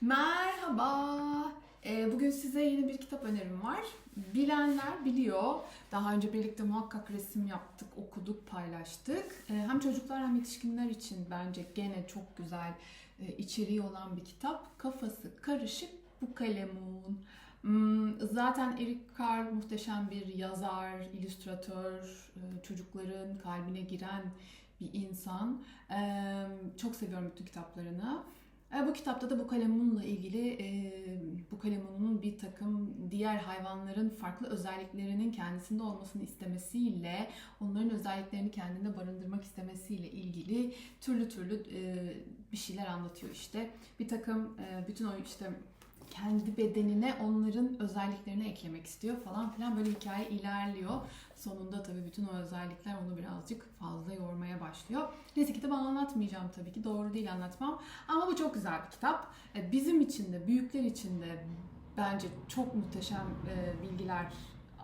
Merhaba. Ee, bugün size yeni bir kitap önerim var. Bilenler biliyor. Daha önce birlikte muhakkak resim yaptık, okuduk, paylaştık. Ee, hem çocuklar hem yetişkinler için bence gene çok güzel e, içeriği olan bir kitap. Kafası karışık bu kalemun. Hmm, Zaten Eric Carle muhteşem bir yazar, illüstratör, e, çocukların kalbine giren bir insan. Ee, Çok seviyorum bütün kitaplarını. E, Bu kitapta da bu kalemunla ilgili e, bu kalemunun bir takım diğer hayvanların farklı özelliklerinin kendisinde olmasını istemesiyle, onların özelliklerini kendinde barındırmak istemesiyle ilgili türlü türlü e, bir şeyler anlatıyor işte. Bir takım bütün o işte kendi bedenine onların özelliklerini eklemek istiyor falan filan böyle hikaye ilerliyor. Sonunda tabii bütün o özellikler onu birazcık fazla yormaya başlıyor. Neyse kitabı anlatmayacağım tabii ki doğru değil anlatmam. Ama bu çok güzel bir kitap. E, Bizim için de büyükler için de bence çok muhteşem e, bilgiler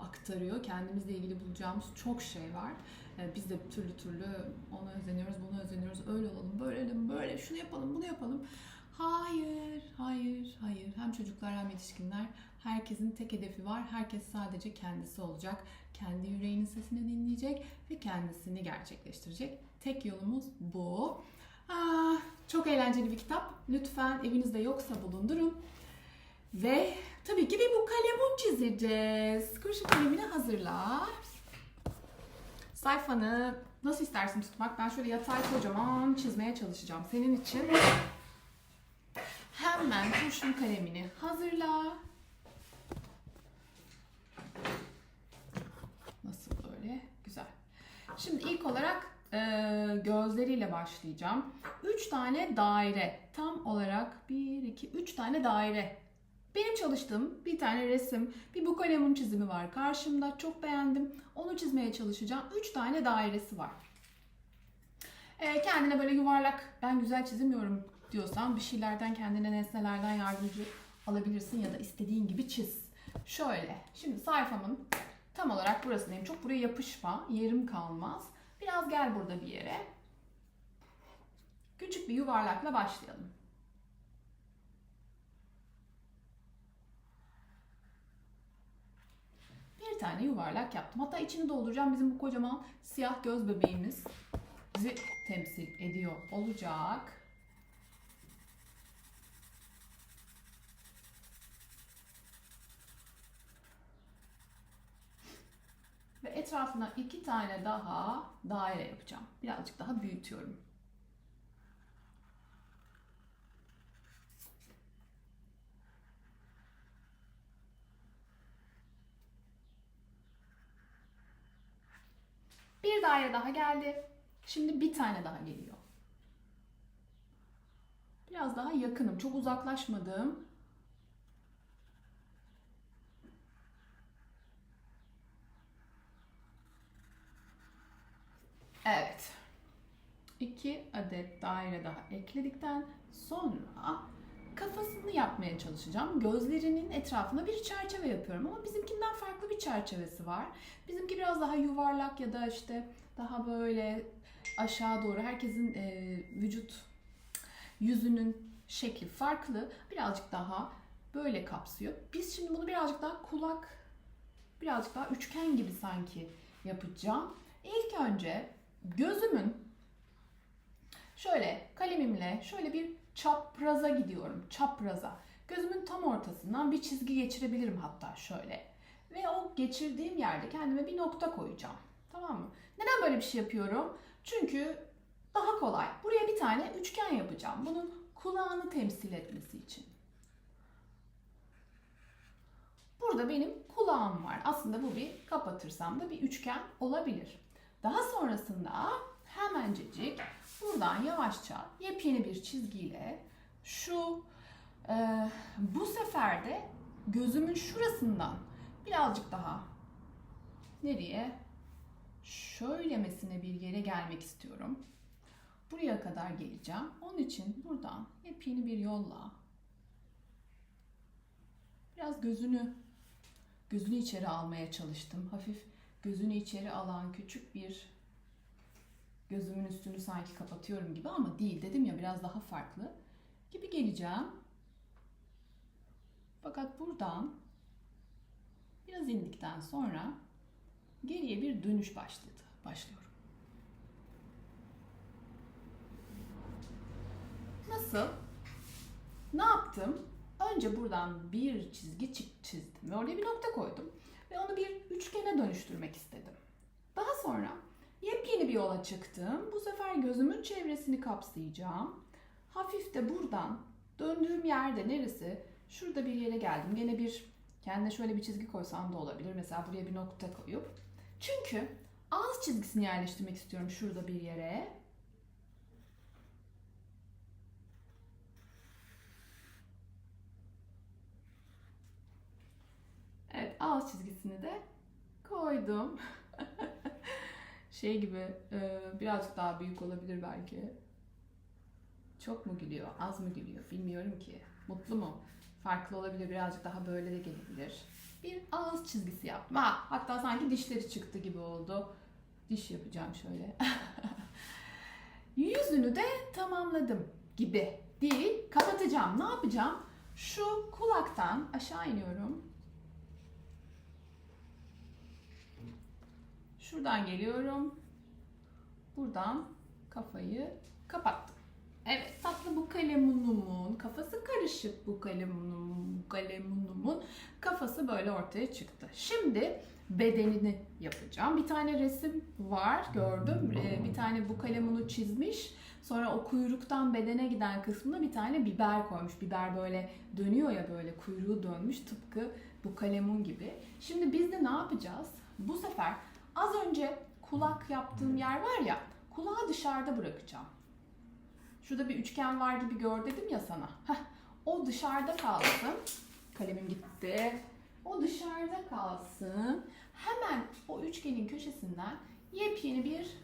aktarıyor. Kendimizle ilgili bulacağımız çok şey var. E, Biz de türlü türlü ona özeniyoruz, buna özeniyoruz. Öyle olalım, böyle olalım, böyle şunu yapalım, bunu yapalım. Hayır, hayır, hayır. Hem çocuklar hem yetişkinler herkesin tek hedefi var. Herkes sadece kendisi olacak. Kendi yüreğinin sesini dinleyecek ve kendisini gerçekleştirecek. Tek yolumuz bu. Ah, çok eğlenceli bir kitap. Lütfen evinizde yoksa bulundurun. Ve tabii ki bir bu kalemun çizeceğiz. Kurşun kalemini hazırla. Sayfanı nasıl istersin tutmak? Ben şöyle yatay kocaman çizmeye çalışacağım. Senin için hemen kurşun kalemini hazırla. Nasıl böyle? Güzel. Şimdi ilk olarak e, gözleriyle başlayacağım. 3 tane daire. Tam olarak 1, 2, 3 tane daire. Benim çalıştığım bir tane resim, bir bu kalemun çizimi var karşımda. Çok beğendim. Onu çizmeye çalışacağım. 3 tane dairesi var. E, kendine böyle yuvarlak, ben güzel çizemiyorum diyorsan bir şeylerden kendine nesnelerden yardımcı alabilirsin ya da istediğin gibi çiz. Şöyle, şimdi sayfamın tam olarak burasındayım. Çok buraya yapışma, yerim kalmaz. Biraz gel burada bir yere. Küçük bir yuvarlakla başlayalım. Bir tane yuvarlak yaptım. Hatta içini dolduracağım. Bizim bu kocaman siyah göz bebeğimiz bizi temsil ediyor olacak. Ve etrafına iki tane daha daire yapacağım. Birazcık daha büyütüyorum. Bir daire daha geldi. Şimdi bir tane daha geliyor. Biraz daha yakınım. Çok uzaklaşmadım. Evet. İki adet daire daha ekledikten sonra kafasını yapmaya çalışacağım. Gözlerinin etrafına bir çerçeve yapıyorum ama bizimkinden farklı bir çerçevesi var. Bizimki biraz daha yuvarlak ya da işte daha böyle aşağı doğru herkesin e, vücut yüzünün şekli farklı. Birazcık daha böyle kapsıyor. Biz şimdi bunu birazcık daha kulak, birazcık daha üçgen gibi sanki yapacağım. İlk önce gözümün şöyle kalemimle şöyle bir çapraza gidiyorum. Çapraza. Gözümün tam ortasından bir çizgi geçirebilirim hatta şöyle. Ve o geçirdiğim yerde kendime bir nokta koyacağım. Tamam mı? Neden böyle bir şey yapıyorum? Çünkü daha kolay. Buraya bir tane üçgen yapacağım. Bunun kulağını temsil etmesi için. Burada benim kulağım var. Aslında bu bir kapatırsam da bir üçgen olabilir. Daha sonrasında hemencecik buradan yavaşça yepyeni bir çizgiyle şu e, bu sefer de gözümün şurasından birazcık daha nereye şöylemesine bir yere gelmek istiyorum. Buraya kadar geleceğim. Onun için buradan yepyeni bir yolla biraz gözünü gözünü içeri almaya çalıştım. Hafif gözünü içeri alan küçük bir gözümün üstünü sanki kapatıyorum gibi ama değil dedim ya biraz daha farklı gibi geleceğim. Fakat buradan biraz indikten sonra geriye bir dönüş başladı. Başlıyorum. Nasıl? Ne yaptım? Önce buradan bir çizgi çi- çizdim ve oraya bir nokta koydum. Ve onu bir üçgene dönüştürmek istedim. Daha sonra yepyeni bir yola çıktım. Bu sefer gözümün çevresini kapsayacağım. Hafif de buradan döndüğüm yerde neresi? Şurada bir yere geldim. Gene bir kendine şöyle bir çizgi koysam da olabilir. Mesela buraya bir nokta koyup. Çünkü ağız çizgisini yerleştirmek istiyorum şurada bir yere. Ağız çizgisini de koydum. şey gibi e, birazcık daha büyük olabilir belki. Çok mu gülüyor, az mı gülüyor bilmiyorum ki. Mutlu mu? Farklı olabilir, birazcık daha böyle de gelebilir. Bir ağız çizgisi yaptım. Ha, hatta sanki dişleri çıktı gibi oldu. Diş yapacağım şöyle. Yüzünü de tamamladım gibi değil. Kapatacağım. Ne yapacağım? Şu kulaktan aşağı iniyorum. Şuradan geliyorum. Buradan kafayı kapattım. Evet tatlı bu kalemunumun kafası karışık bu kalemunumun kalemunumun kafası böyle ortaya çıktı. Şimdi bedenini yapacağım. Bir tane resim var gördüm. Ee, Bir tane bu kalemunu çizmiş. Sonra o kuyruktan bedene giden kısmına bir tane biber koymuş. Biber böyle dönüyor ya böyle kuyruğu dönmüş tıpkı bu kalemun gibi. Şimdi biz de ne yapacağız? Bu sefer az önce kulak yaptığım yer var ya kulağı dışarıda bırakacağım. Şurada bir üçgen var gibi gör dedim ya sana. Heh, o dışarıda kalsın. Kalemim gitti. O dışarıda kalsın. Hemen o üçgenin köşesinden yepyeni bir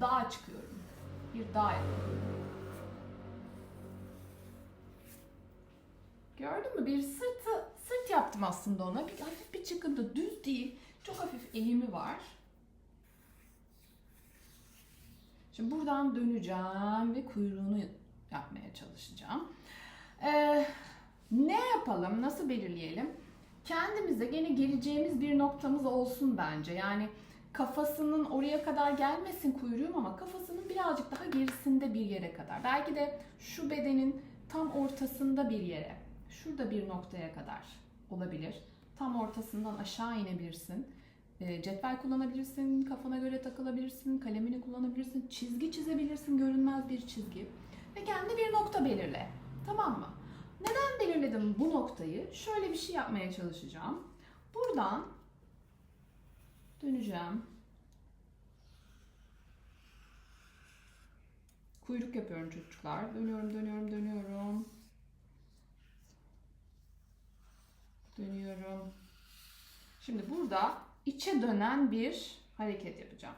dağ çıkıyorum. Bir dağ yapıyorum. Gördün mü? Bir sırtı, sırt yaptım aslında ona. Bir hafif bir çıkıntı. Düz değil. Çok hafif eğimi var. Şimdi buradan döneceğim ve kuyruğunu yapmaya çalışacağım. Ee, ne yapalım? Nasıl belirleyelim? Kendimize gene geleceğimiz bir noktamız olsun bence. Yani kafasının oraya kadar gelmesin kuyruğum ama kafasının birazcık daha gerisinde bir yere kadar. Belki de şu bedenin tam ortasında bir yere, şurada bir noktaya kadar olabilir. Tam ortasından aşağı inebilirsin. E, Cetvel kullanabilirsin, kafana göre takılabilirsin, kalemini kullanabilirsin, çizgi çizebilirsin, görünmez bir çizgi. Ve kendi bir nokta belirle. Tamam mı? Neden belirledim bu noktayı? Şöyle bir şey yapmaya çalışacağım. Buradan döneceğim. Kuyruk yapıyorum çocuklar. Dönüyorum, dönüyorum, dönüyorum. Dönüyorum. Şimdi burada içe dönen bir hareket yapacağım.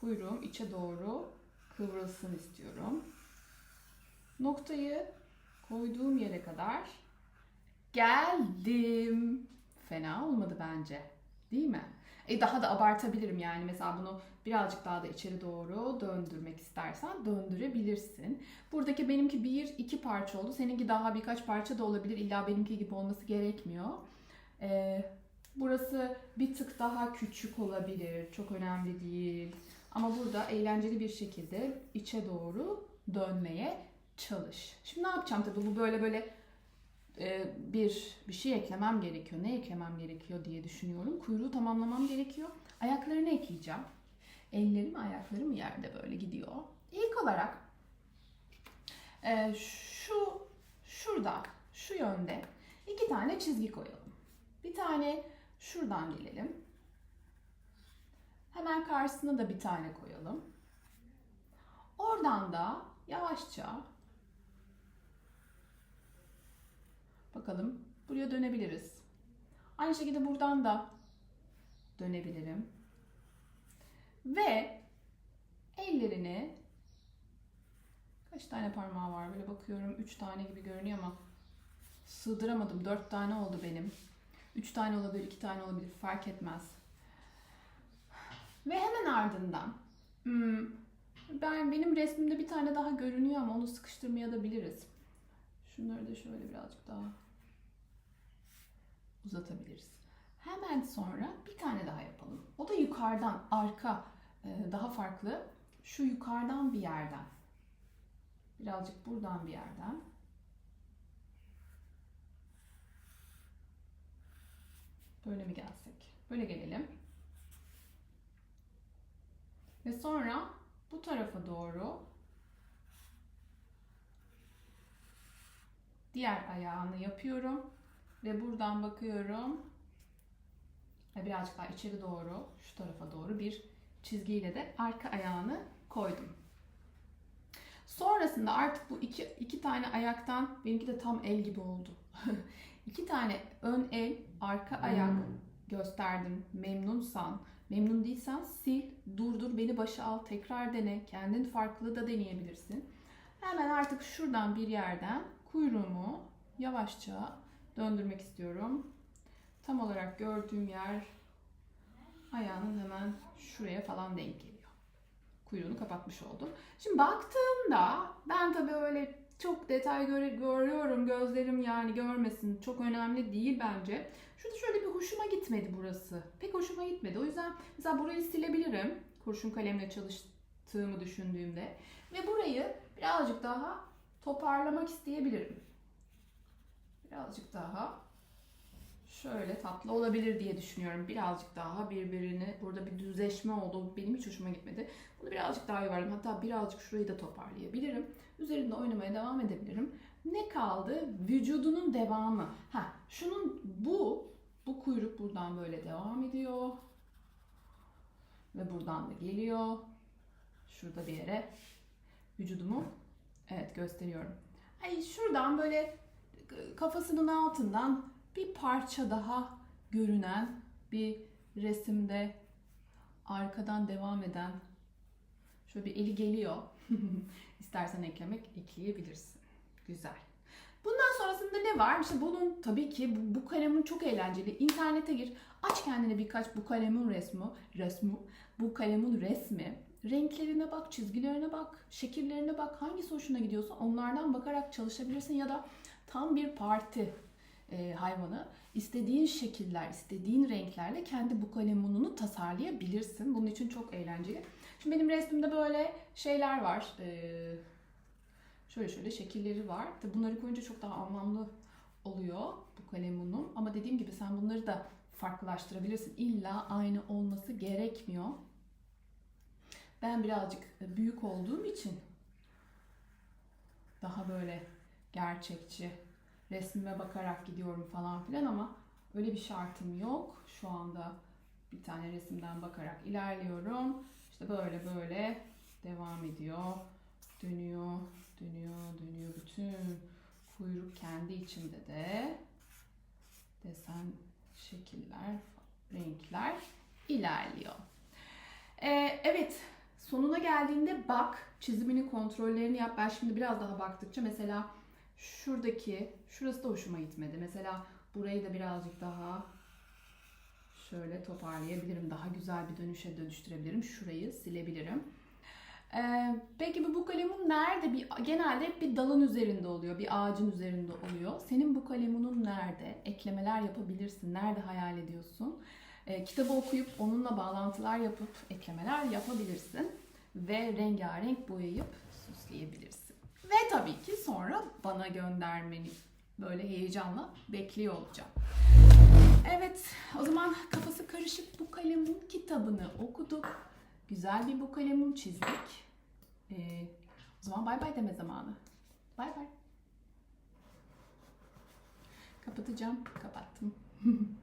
Kuyruğum içe doğru kıvrılsın istiyorum. Noktayı koyduğum yere kadar geldim. Fena olmadı bence. Değil mi? E daha da abartabilirim yani mesela bunu birazcık daha da içeri doğru döndürmek istersen döndürebilirsin. Buradaki benimki bir iki parça oldu. Seninki daha birkaç parça da olabilir. İlla benimki gibi olması gerekmiyor. Ee, burası bir tık daha küçük olabilir. Çok önemli değil. Ama burada eğlenceli bir şekilde içe doğru dönmeye çalış. Şimdi ne yapacağım tabii bu böyle böyle e, bir bir şey eklemem gerekiyor. Ne eklemem gerekiyor diye düşünüyorum. Kuyruğu tamamlamam gerekiyor. Ayaklarını ekleyeceğim. Ellerim ayaklarım yerde böyle gidiyor. İlk olarak e, şu şurada şu yönde iki tane çizgi koyalım. Bir tane şuradan gelelim. Hemen karşısına da bir tane koyalım. Oradan da yavaşça bakalım buraya dönebiliriz. Aynı şekilde buradan da dönebilirim. Ve ellerini kaç tane parmağı var böyle bakıyorum 3 tane gibi görünüyor ama sığdıramadım. 4 tane oldu benim. 3 tane olabilir, 2 tane olabilir fark etmez. Ve hemen ardından hmm, ben benim resmimde bir tane daha görünüyor ama onu sıkıştırmaya da biliriz. Şunları da şöyle birazcık daha uzatabiliriz. Hemen sonra bir tane daha yapalım. O da yukarıdan, arka, e, daha farklı. Şu yukarıdan bir yerden. Birazcık buradan bir yerden. Böyle mi gelsek? Böyle gelelim. Ve sonra bu tarafa doğru diğer ayağını yapıyorum ve buradan bakıyorum ve birazcık daha içeri doğru şu tarafa doğru bir çizgiyle de arka ayağını koydum. Sonrasında artık bu iki, iki tane ayaktan benimki de tam el gibi oldu. iki tane ön el, arka ayak gösterdim. Memnunsan, memnun değilsen sil, durdur, beni başa al, tekrar dene. Kendin farklı da deneyebilirsin. Hemen artık şuradan bir yerden kuyruğumu yavaşça döndürmek istiyorum. Tam olarak gördüğüm yer ayağının hemen şuraya falan denk. Kuyruğunu kapatmış oldum. Şimdi baktığımda ben tabii öyle çok detay göre, görüyorum. Gözlerim yani görmesin. Çok önemli değil bence. Şurada şöyle bir hoşuma gitmedi burası. Pek hoşuma gitmedi. O yüzden mesela burayı silebilirim. Kurşun kalemle çalıştığımı düşündüğümde. Ve burayı birazcık daha toparlamak isteyebilirim. Birazcık daha şöyle tatlı olabilir diye düşünüyorum. Birazcık daha birbirini burada bir düzleşme oldu. Benim hiç hoşuma gitmedi. Bunu birazcık daha yuvarlayayım. Hatta birazcık şurayı da toparlayabilirim. Üzerinde oynamaya devam edebilirim. Ne kaldı? Vücudunun devamı. Ha, şunun bu bu kuyruk buradan böyle devam ediyor. Ve buradan da geliyor. Şurada bir yere vücudumu evet gösteriyorum. Ay şuradan böyle kafasının altından bir parça daha görünen bir resimde arkadan devam eden şöyle bir eli geliyor. İstersen eklemek ekleyebilirsin. Güzel. Bundan sonrasında ne var? İşte bunun tabii ki bu, bu kalemin çok eğlenceli. İnternete gir. Aç kendine birkaç bu kalemin resmi, resmi, bu kalemin resmi. Renklerine bak, çizgilerine bak, şekillerine bak. Hangisi hoşuna gidiyorsa onlardan bakarak çalışabilirsin ya da tam bir parti e, hayvanı istediğin şekiller, istediğin renklerle kendi bu kalemununu tasarlayabilirsin. Bunun için çok eğlenceli. Şimdi benim resmimde böyle şeyler var. Ee, şöyle şöyle şekilleri var. Bunları koyunca çok daha anlamlı oluyor bu kalemunum. Ama dediğim gibi sen bunları da farklılaştırabilirsin. İlla aynı olması gerekmiyor. Ben birazcık büyük olduğum için daha böyle gerçekçi resmime bakarak gidiyorum falan filan ama öyle bir şartım yok. Şu anda bir tane resimden bakarak ilerliyorum. İşte böyle böyle devam ediyor. Dönüyor, dönüyor, dönüyor. Bütün kuyruk kendi içinde de desen, şekiller, renkler ilerliyor. Ee, evet, sonuna geldiğinde bak, çizimini, kontrollerini yap. Ben şimdi biraz daha baktıkça mesela şuradaki, şurası da hoşuma gitmedi. Mesela burayı da birazcık daha şöyle toparlayabilirim. Daha güzel bir dönüşe dönüştürebilirim. Şurayı silebilirim. Ee, peki bu, bu kalemun nerede? Bir, genelde hep bir dalın üzerinde oluyor. Bir ağacın üzerinde oluyor. Senin bu kalemunun nerede? Eklemeler yapabilirsin. Nerede hayal ediyorsun? Ee, kitabı okuyup onunla bağlantılar yapıp eklemeler yapabilirsin. Ve rengarenk boyayıp süsleyebilirsin. Ve tabii ki sonra bana göndermeni böyle heyecanla bekliyor olacağım. Evet, o zaman kafası karışık bu kalemin kitabını okuduk. Güzel bir bu kalemin çizdik. Ee, o zaman bay bay deme zamanı. Bay bay. Kapatacağım. Kapattım.